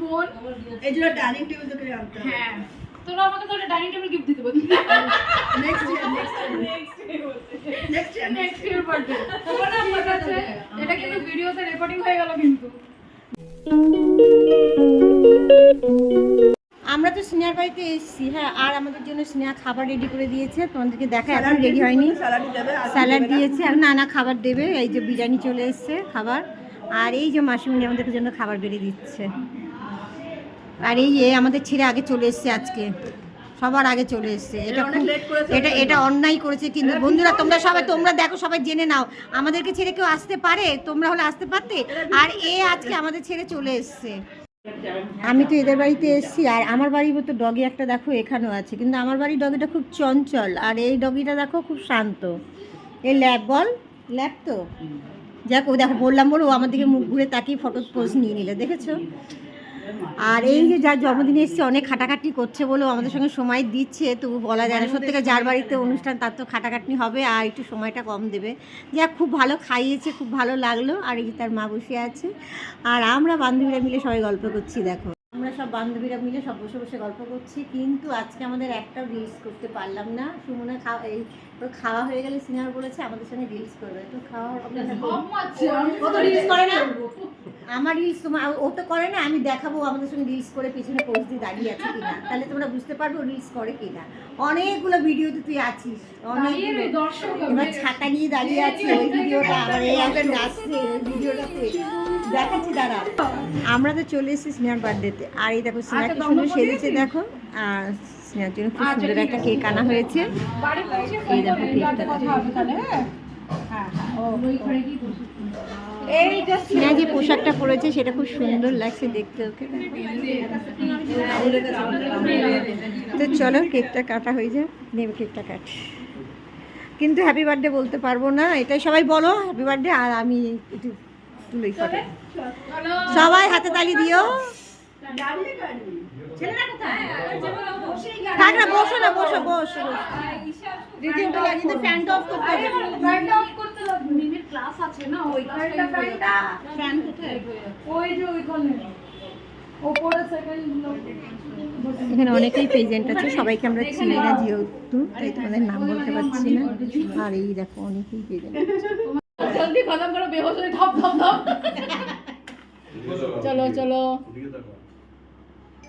বোন। এই জন্য ডাইনিং টেবিল তোকে আনতে হ্যাঁ। তোরা আমাকে তো ডাইনিং টেবিল গিফট দিতে পারবি next year next next year next year birthday আছে? এটা কিন্তু ভিডিওতে রেকর্ডিং হয়ে গেল কিন্তু। আমরা তো স্নেহার বাড়িতে এসেছি হ্যাঁ আর আমাদের জন্য স্নেহা খাবার রেডি করে দিয়েছে। তোমাদেরকে দেখা এখন রেডি হয়নি। স্যালাড আর দিয়েছে আর নানা খাবার দেবে। এই যে বিরিয়ানি চলে এসছে খাবার। আর এই যে মাসিমণি আমাদের জন্য খাবার বেড়ে দিচ্ছে। আর এই যে আমাদের ছেলে আগে চলে এসছে আজকে। সবার আগে চলে এসছে। এটা অনেক খুব- করেছে। এটা এটা অন্যায় করেছে কিন্তু বন্ধুরা তোমরা সবাই তোমরা দেখো সবাই জেনে নাও। আমাদেরকে ছেড়ে কেউ আসতে পারে? তোমরা হলে আসতে পারতে? আর এ আজকে আমাদের ছেড়ে চলে এসছে। আমি তো এদের বাড়িতে এসেছি আর আমার বাড়ির মতো ডগি একটা দেখো এখানেও আছে। কিন্তু আমার বাড়ির ডগিটা খুব চঞ্চল আর এই ডগিটা দেখো খুব শান্ত। এই ল্যাব বল ল্যাব তো? যাক ও দেখো বললাম বলো ও আমার দিকে মুখ ঘুরে তাকিয়ে ফটো পোজ নিয়ে নিলে দেখেছ? আর এই যে যার জন্মদিনে এসছে, অনেক খাটাখাটনি করছে বলেও আমাদের সঙ্গে সময় দিচ্ছে, তবু বলা যায় না। সত্যিকার যার বাড়িতে অনুষ্ঠান, তার তো খাটাখাটনি হবে আর একটু সময়টা কম দেবে। যা খুব ভালো খাইয়েছে, খুব ভালো লাগল। আর এই যে তার মা বসে আছে। আর আমরা বান্ধবীরা মিলে সবাই গল্প করছি, দেখো। আমরা সব বান্ধবীরা মিলে সব বসে বসে গল্প করছি কিন্তু আজকে আমাদের একটাও রিলস করতে পারলাম না। সুমনা খাওয়া এই ওর খাওয়া হয়ে গেলে সিনেমা বলেছে আমাদের সঙ্গে রিলস করবে। তো খাওয়া তো রিলস করে না। আমার রিলস তোমার ও তো করে না আমি দেখাবো আমাদের সঙ্গে রিলস করে পিছনে পোস্ট দিয়ে দাঁড়িয়ে আছে কিনা। তাহলে তোমরা বুঝতে পারবে রিলস করে কিনা। অনেকগুলো ভিডিওতে তুই আছিস অনেকগুলো। দর্শক এবার ছাতা নিয়ে দাঁড়িয়ে আছে ওই ভিডিওটা আবার এই একজন নাচছে ওই ভিডিওটাতে। দেখাচ্ছি দাঁড়া। আমরা তো চলে এসেছি স্নেহার বার্থডেতে আর এই দেখো স্নেহা কি সুন্দর সেজেছে দেখো। আর স্নেহার জন্য খুব সুন্দর একটা কেক আনা হয়েছে। এই দেখো কেকটা হ্যাঁ? হ্যাঁ স্নেহা যে পোশাকটা পরেছে সেটা খুব সুন্দর লাগছে দেখতে ওকে? তো চলো কেকটা কাটা হয়ে যায় নেবে কেকটা কাট। কিন্তু হ্যাপি বার্থডে বলতে পারব না এটাই সবাই বলো হ্যাপি বার্থডে আর আমি একটু তুলোই ফটো। সবাই হাতে তালি দিও। থাক না বসো না বসো। বসো দ্বিতীয়টা লাগিয়ে দে ফ্যানটা অফ করতে হবে। ফ্যানটা অফ করতে হবে। মিনিট ক্লাস আছে না ওই ক্লাসটা ফ্যানটা ফ্যান কোথায়? ওই যে ওই কোণে ওপরে সেকেন্ড এখানে অনেকেই প্রেজেন্ট আছে সবাইকে আমরা চিনি না যেহেতু তাই তোমাদের নাম বলতে পারছি না। আর এই দেখো অনেকেই প্রেজেন্ট জলদি খতম করো বেহোশ হয়ে ধপ ধপ ধপ। চলো চলো।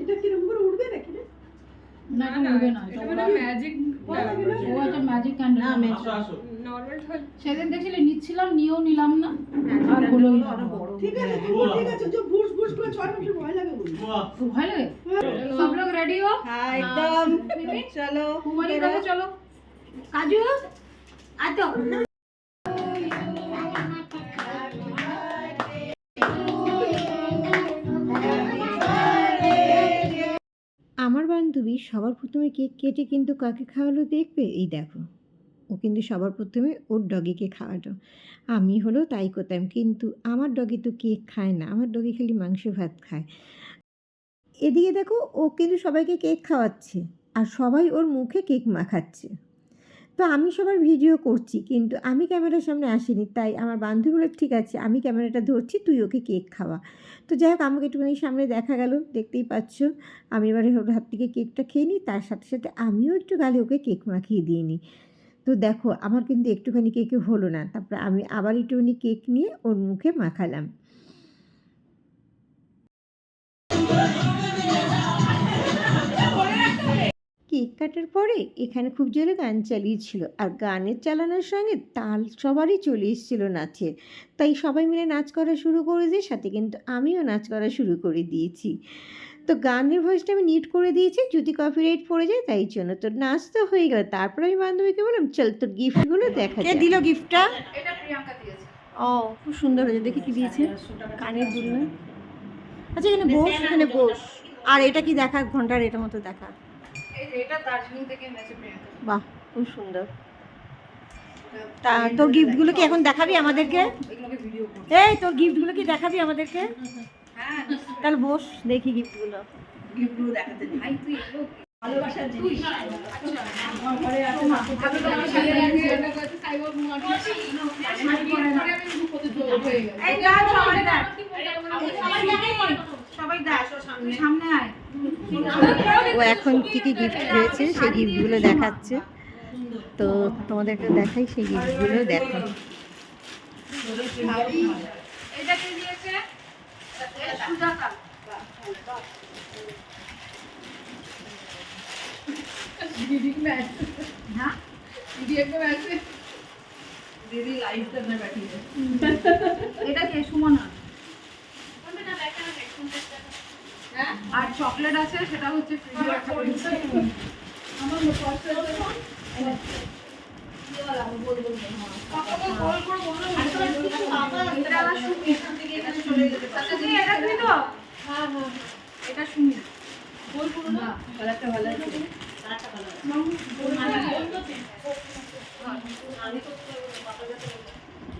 এটা কীরকম করে উঠবে নাকি রে? না না উঠবে না এটা ম্যাজিক ও একটা ম্যাজিক ক্যান্ডেল না সেদিন দেখছিলে নিচ্ছিলাম নিয়েও নিলাম না? আর হলো ঠিক আছে তুমি ঠিক আছে যে ভুস ভুস করে ছয় মাসে ভয় লাগে বলি ভয় লাগে? সব লোক রেডি হো হ্যাঁ একদম। চলো কুমারী চলো। কাজু? আয় বান্ধবী সবার প্রথমে কেক কেটে কিন্তু কাকে খাওয়ালো দেখবে? এই দেখো। ও কিন্তু সবার প্রথমে ওর ডগিকে খাওয়ালো। আমি হলো তাই করতাম, কিন্তু আমার ডগি তো কেক খায় না, আমার ডগি খালি মাংস ভাত খায়। এদিকে দেখো, ও কিন্তু সবাইকে কেক খাওয়াচ্ছে, আর সবাই ওর মুখে কেক মাখাচ্ছে। তো আমি সবার ভিডিও করছি, কিন্তু আমি ক্যামেরার সামনে আসিনি, তাই আমার বান্ধবী ঠিক আছে, আমি ক্যামেরাটা ধরছি, তুই ওকে কেক খাওয়া। তো যাই হোক, আমাকে একটুখানি সামনে দেখা গেল, দেখতেই পাচ্ছ, আমি এবারে ওর হাত থেকে কেকটা খেয়ে নিই, তার সাথে সাথে আমিও একটু গালে ওকে কেক মাখিয়ে দিয়ে নিই। তো দেখো, আমার কিন্তু একটুখানি কেকে হলো না, তারপরে আমি আবার একটুখানি কেক নিয়ে ওর মুখে মাখালাম। কেক কাটার পরে এখানে খুব জোরে গান চালিয়েছিল। আর গানের চালানোর সঙ্গে তাল সবারই চলে এসেছিল নাচের। তাই সবাই মিলে নাচ করা শুরু করে দিয়ে সাথে কিন্তু আমিও নাচ করা শুরু করে দিয়েছি। তো গানের ভয়েসটা আমি নিট করে দিয়েছি যদি কপিরাইট পড়ে যায় তাই জন্য। তো নাচ তো হয়ে গেল তারপরে আমি বান্ধবীকে বললাম চল তোর গিফটগুলো দেখা কে দিল গিফটটা এটা প্রিয়াঙ্কা দিয়েছে। ও খুব সুন্দর হয়েছে। দেখি কি দিয়েছে। কানের দুল আচ্ছা এখানে বস এখানে বস। আর এটা কি দেখা? ঘণ্টার এটা মতো দেখা। বাহ খুব সুন্দর তা তোর গিফটগুলো কি এখন দেখাবি আমাদেরকে এই তোর গিফটগুলো কি দেখাবি আমাদেরকে হ্যাঁ তাহলে বস দেখি গিফটগুলো দেখাতে ভাই তুই ভালোবাসার জিনিস হয়ে সবাই তুই সামনে আয় ও এখন কি কি গিফট পেয়েছে সেই গিফটগুলো দেখাচ্ছে তো তোমাদেরকে দেখাই সেই গিফটগুলো দেখো এটা কে দিয়েছে সুজাতা हाँ दीदी लाइव करने बैठी है এটা কে সুমনা আর চকলেট আছে সেটা হচ্ছে। এটা আমার সুমি। আচ্ছা, তুমি এটা দিবি তো?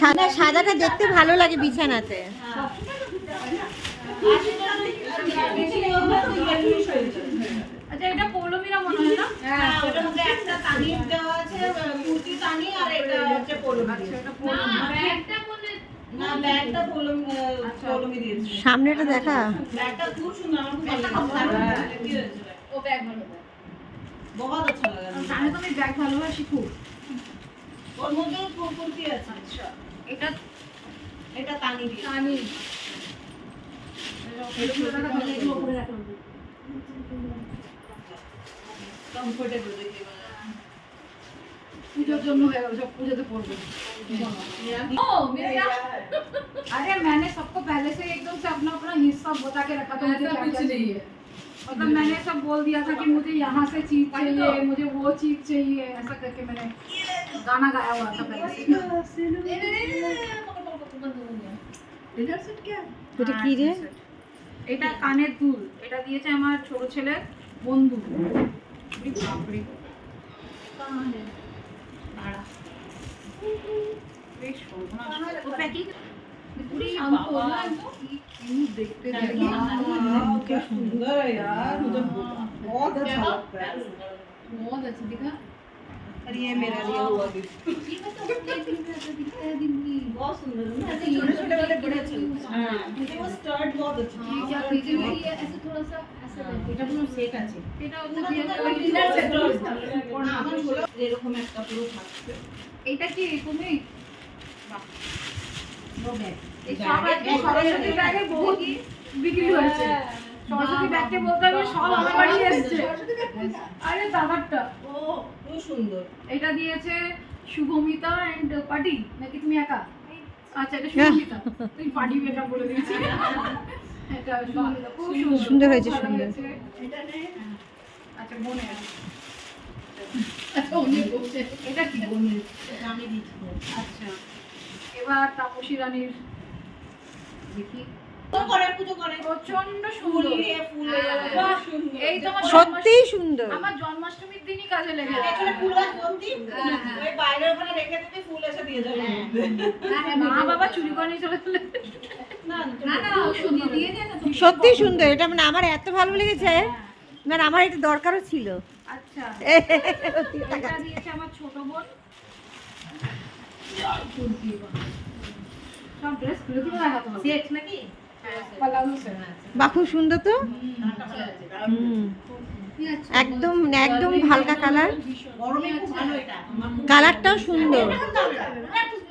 সাদা মানে সাদাটা দেখতে ভালো লাগে বিছানাতে। আচ্ছা এটা পৌলমীরা মনে হয় না? হ্যাঁ ওটার মধ্যে একটা তানি দেওয়া আছে কুর্তি তানি আর এটা হচ্ছে পোলমি আচ্ছা এটা পৌলমী না ব্যাগটা পোলমি পোলমি দিয়েছে সামনেটা দেখা? ব্যাগটা খুব সুন্দর আমার খুব ভালো লাগছে ও ব্যাগ ভালো। बहुत अच्छा लगा জানো তুমি ব্যাগ ভালোবাসি খুব ওর মধ্যে কুর্তি আছে আচ্ছা এটা এটা তানি দিয়ে আমি কমফোর্টেবল দেখতে পুজোর জন্য হয়ে গেল সব পুজোতে পড়বে ओ मेरे यहाँ अरे मैंने सबको पहले से एकदम से अपना अपना हिस्सा बता के रखा था मुझे क्या क्या चाहिए मतलब मैंने सब बोल दिया था कि मुझे यहाँ से चीज चाहिए मुझे वो चीज चाहिए ऐसा करके मैंने गाना गाया हुआ था पहले से डिनर सेट क्या এটা কি রে এটা কানের দুল এটা দিয়েছে আমার ছোট ছেলে বন্ধু ওরে বাপরে দাঁড়া। বেশ সর্বনাশ। ও প্যাকিং পুরি বাবা কি cute দেখতে দেখো। क्या सुंदर है यार मुझे बहुत अच्छा लगता है बहुत अच्छा दिखा और ये मेरा लिया हुआ गिफ्ट बहुत सुंदर है ना ऐसे छोटे छोटे वाले बड़े अच्छे लगते हैं हाँ मुझे वो स्कर्ट बहुत अच्छा ये क्या मुझे वो ये ऐसे थोड़ा सा ऐसे এটা কোনো সেট আছে এটা ডিনার সেট আমার হলো এরকম একটা পুরো থাকবে এটা কি তুমি বাহ এই ব্যাগে- সব আজকে সরস্বতী ব্যাগে বহুত বিক্রি হয়েছে। সরস্বতী ব্যাগকে বলতে হবে সব আমার বাড়ি এসছে। আরে দাদারটা ও খুব সুন্দর। এটা দিয়েছে শুভমিতা এন্ড পাটি নাকি তুমি একা? আচ্ছা এটা শুভমিতা তুই পাটি বেটা বলে দিয়েছি। এটা খুব সুন্দর। সুন্দর। হয়েছে, সুন্দর। আচ্ছা বোনের এটা কি বোনের আমি দিচ্ছি। আচ্ছা এবার তাপসী রানীর দেখি। ফুল সুন্দর। আমার জন্মাষ্টমীর দিনই কাজে লেগে বলতি হ্যাঁ, হ্যাঁ। ওই বাইরে ওখানে রেখে দিতে ফুল এসে দিয়ে যাবে। মা বাবা চুরি করে চলে গেলে। না না না সুন্দর। এটা মানে আমার এত ভালো লেগেছে। মানে আমার এটা দরকারও ছিল। আচ্ছা। সত্যি এটা টাকা। দিয়েছে আমার ছোট বোন। বা খুব সুন্দর তো? একদম একদম হালকা কালার কালারটাও সুন্দর।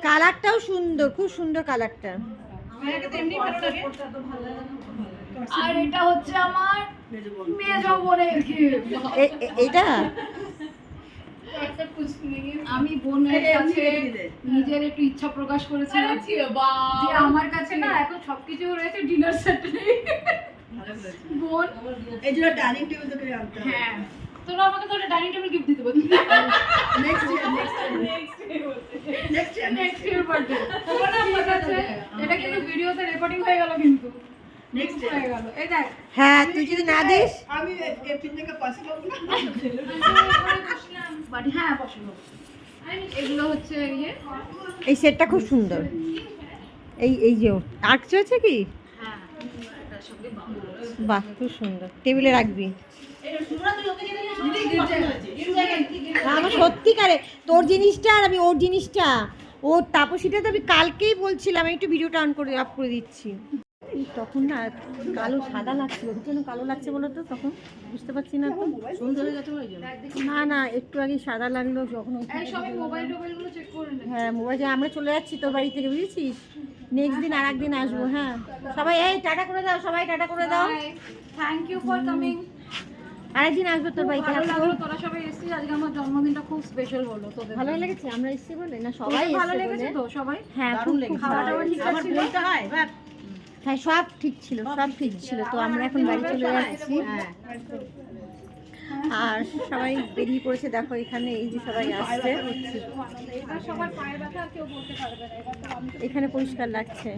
কালারটাও সুন্দর খুব সুন্দর কালারটা। আর এটা হচ্ছে আমার মেজ বোনের এটা? আমি বোনের কাছে নিজের একটু ইচ্ছা প্রকাশ করেছি যে আমার কাছে না এখন সবকিছু রয়েছে ডিনার সেট বোন। এই জন্য ডাইনিং টেবিল তোকে আনতে হ্যাঁ। তোরা আমাকে তো ডাইনিং টেবিল গিফট দিতে পারবি next year next year next year next year birthday ঠিক আছে এটা কিন্তু ভিডিওতে রেকর্ডিং হয়ে গেল কিন্তু। নেক্সট হয়ে গেল। এই দেখ হ্যাঁ তুই যদি না দিস? আমি এই তিনজনকে পাশে পাবো না। বাট হ্যাঁ পছন্দ এগুলো হচ্ছে ইয়ে। এই সেটটা খুব সুন্দর। এই এই যে আর্ট চলছে কি? হ্যাঁ বাহ খুব সুন্দর। টেবিলে রাখবি। আমার সত্যিকারে তোর জিনিসটা আর আমি ওর জিনিসটা। ওর তাপসিটা তো আমি কালকেই বলছিলাম আমি একটু ভিডিওটা অন করে আপ করে দিচ্ছি। তখন না কালো সাদা লাগছিল কেন কালো লাগছে বলো তো তখন? বুঝতে পারছি না তো। না না একটু আগে সাদা লাগল যখন হ্যাঁ মোবাইল আমরা চলে যাচ্ছি তোর বাড়ি থেকে বুঝেছিস? নেক্সট দিন আর একদিন আসব হ্যাঁ। সবাই এই টাটা করে দাও সবাই টাটা করে দাও। থ্যাংক ইউ ফর কামিং আরেকদিন আসব তোর বাড়িতে ভালো লাগল তোরা সবাই এসেছিস। আজকে আমার জন্মদিনটা খুব স্পেশাল হলো তোদের ভালো লেগেছে আমরা এসেছি বলে? না সবাই ভালো লেগেছে তো সবাই? হ্যাঁ খুব খাওয়া দাওয়া লেগেছে। ঠিকঠাক ছিল হ্যাঁ সব ঠিক ছিল সব ঠিক ছিল। তো আমরা এখন বাড়ি চলে যাচ্ছি। আর সবাই বেরিয়ে পড়েছে দেখো এখানে এই যে সবাই আসছে। এখানে পরিষ্কার লাগছে।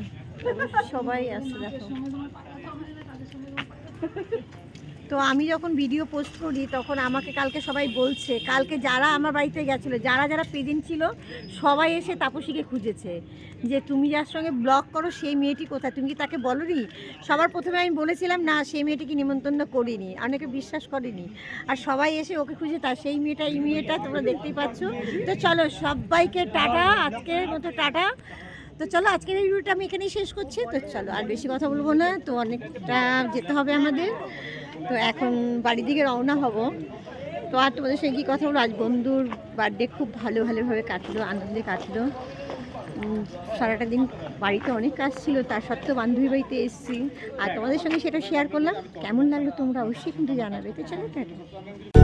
সবাই আসছে দেখো। তো আমি যখন ভিডিও পোস্ট করি, তখন আমাকে কালকে সবাই বলছে, কালকে যারা আমার বাড়িতে গেছিল, যারা যারা প্রেজেন্ট ছিল, সবাই এসে তাপসীকে খুঁজেছে। যে তুমি যার সঙ্গে ব্লগ করো, সেই মেয়েটি কোথায়? তুমি কি তাকে বলনি? সবার প্রথমে আমি বলেছিলাম, না, সেই মেয়েটিকে নিমন্ত্রণ করিনি। অনেকে বিশ্বাস করেনি। আর সবাই এসে ওকে খুঁজে, তা সেই মেয়েটা, এই মেয়েটা তোমরা দেখতেই পাচ্ছ? তো চলো, সবাইকে টাটা, আজকের মতো টাটা। তো চলো, আজকের এই ভিডিওটা আমি এখানেই শেষ করছি। তো চলো, আর বেশি কথা বলব না, তো অনেকটা যেতে হবে আমাদের। তো এখন বাড়ির দিকে রওনা হব। তো আর তোমাদের সঙ্গে কী কথা বলো আজ বন্ধুর বার্থডে খুব ভালো ভালোভাবে কাটলো, আনন্দে কাটলো। সারাটা দিন বাড়িতে অনেক কাজ ছিল, তার সত্ত্বেও বান্ধবী বাড়িতে এসেছি। আর তোমাদের সঙ্গে সেটা শেয়ার করলাম। কেমন লাগল তোমরা অবশ্যই কিন্তু জানাবে। তো চলো, টাটা।